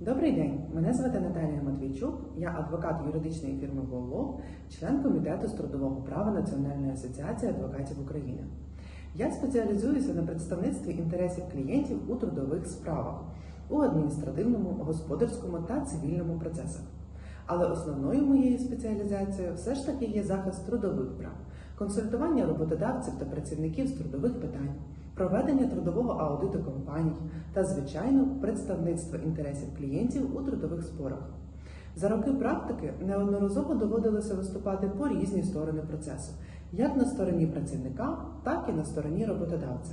Добрий день, мене звати Наталія Матвійчук, я адвокат юридичної фірми «Воллов», член комітету з трудового права Національної асоціації адвокатів України. Я спеціалізуюся на представництві інтересів клієнтів у трудових справах, у адміністративному, господарському та цивільному процесах. Але основною моєю спеціалізацією все ж таки є захист трудових прав, консультування роботодавців та працівників з трудових питань, проведення трудового аудиту компаній та, звичайно, представництво інтересів клієнтів у трудових спорах. За роки практики неодноразово доводилося виступати по різні сторони процесу, як на стороні працівника, так і на стороні роботодавця.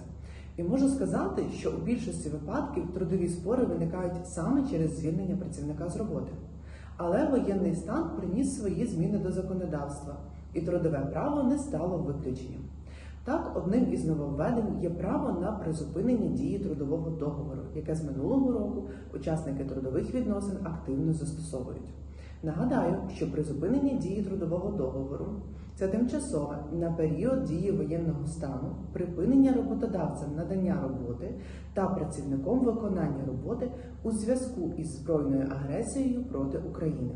І можу сказати, що у більшості випадків трудові спори виникають саме через звільнення працівника з роботи. Але воєнний стан приніс свої зміни до законодавства, і трудове право не стало виключенням. Так, одним із нововведень є право на призупинення дії трудового договору, яке з минулого року учасники трудових відносин активно застосовують. Нагадаю, що призупинення дії трудового договору це тимчасове на період дії воєнного стану, припинення роботодавцем надання роботи та працівником виконання роботи у зв'язку із збройною агресією проти України.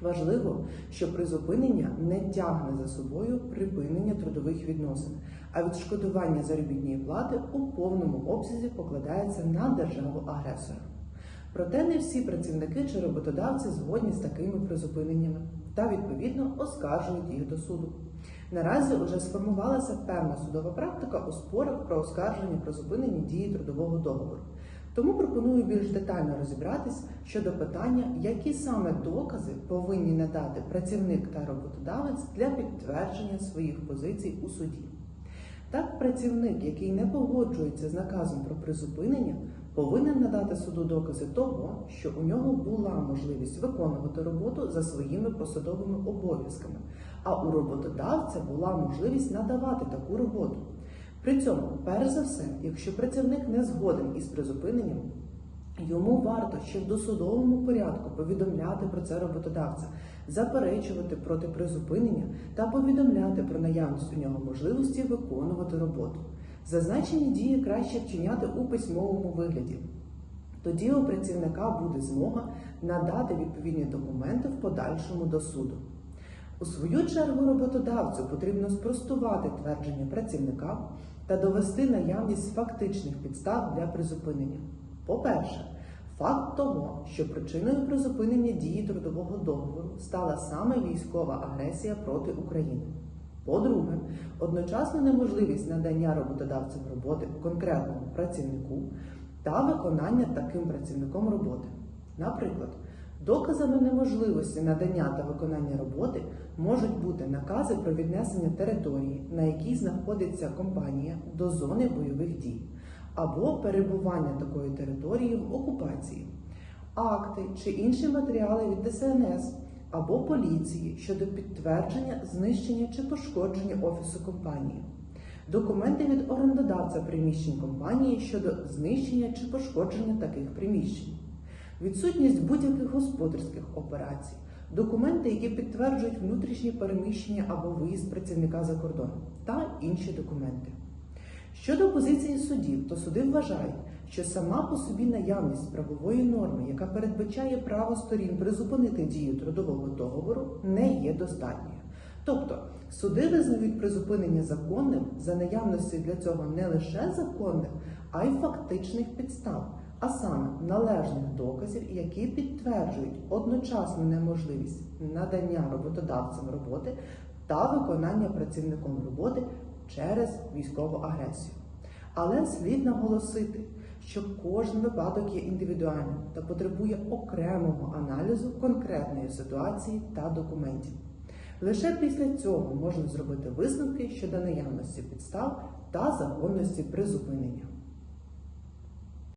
Важливо, що призупинення не тягне за собою припинення трудових відносин, а відшкодування заробітної плати у повному обсязі покладається на державу агресора. Проте не всі працівники чи роботодавці згодні з такими призупиненнями та відповідно оскаржують їх до суду. Наразі вже сформувалася певна судова практика у спорах про оскарження призупинення дії трудового договору. Тому пропоную більш детально розібратись щодо питання, які саме докази повинні надати працівник та роботодавець для підтвердження своїх позицій у суді. Так, працівник, який не погоджується з наказом про призупинення, повинен надати суду докази того, що у нього була можливість виконувати роботу за своїми посадовими обов'язками, а у роботодавця була можливість надавати таку роботу. При цьому, перш за все, якщо працівник не згоден із призупиненням, йому варто ще в досудовому порядку повідомляти про це роботодавця, заперечувати проти призупинення та повідомляти про наявність у нього можливості виконувати роботу. Зазначені дії краще вчиняти у письмовому вигляді. Тоді у працівника буде змога надати відповідні документи в подальшому до суду. У свою чергу роботодавцю потрібно спростувати твердження працівника та довести наявність фактичних підстав для призупинення. По-перше, факт того, що причиною призупинення дії трудового договору стала саме військова агресія проти України. По-друге, одночасно неможливість надання роботодавцям роботи конкретному працівнику та виконання таким працівником роботи. Наприклад, доказами неможливості надання та виконання роботи можуть бути накази про віднесення території, на якій знаходиться компанія до зони бойових дій, або перебування такої території в окупації, акти чи інші матеріали від ДСНС або поліції щодо підтвердження знищення чи пошкодження офісу компанії, документи від орендодавця приміщень компанії щодо знищення чи пошкодження таких приміщень, відсутність будь-яких господарських операцій, документи, які підтверджують внутрішнє переміщення або виїзд працівника за кордон, та інші документи. Щодо позиції судів, то суди вважають, що сама по собі наявність правової норми, яка передбачає право сторін призупинити дію трудового договору, не є достатньою. Тобто суди визнають призупинення законним за наявності для цього не лише законних, а й фактичних підстав, а саме належних доказів, які підтверджують одночасну неможливість надання роботодавцям роботи та виконання працівником роботи через військову агресію. Але слід наголосити, що кожен випадок є індивідуальним та потребує окремого аналізу конкретної ситуації та документів. Лише після цього можна зробити висновки щодо наявності підстав та законності призупинення.